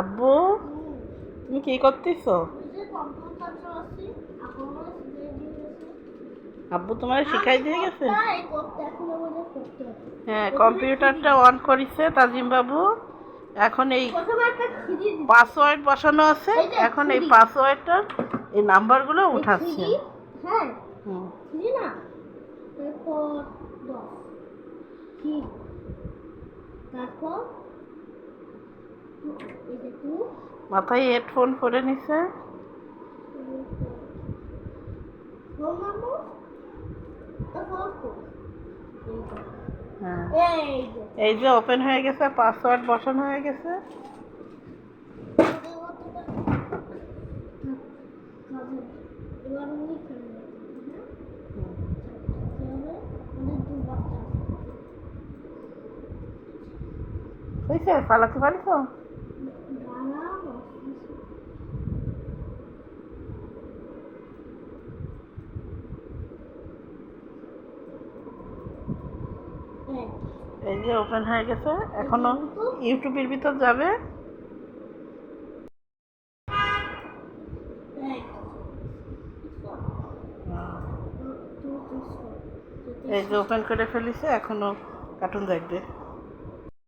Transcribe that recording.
আব্বু, তুমি কি করতেছ? আব্বু তোমার শিখাই দিয়ে গেছে? হ্যাঁ কম্পিউটারটা অন করেছে তাজিম বাবু। এখন এই পাসওয়ার্ড বসানো আছে। এখন এই। পাসওয়ার্ডটার এই নাম্বারগুলো উঠাচ্ছে। তারপর মাথায় হেডফোন পরে নিছে। হ্যাঁ। এই যে ওপেন হয়ে গেছে পাসওয়ার্ড বসানো হয়ে গেছে। হয়েছে চালাতে পারিস এই যে ওপেন হয়ে গেছে এখনও ইউটিউবের ভিতর যাবে। এই যে ওপেন করে ফেলিছে এখনও কার্টুন দেখবে।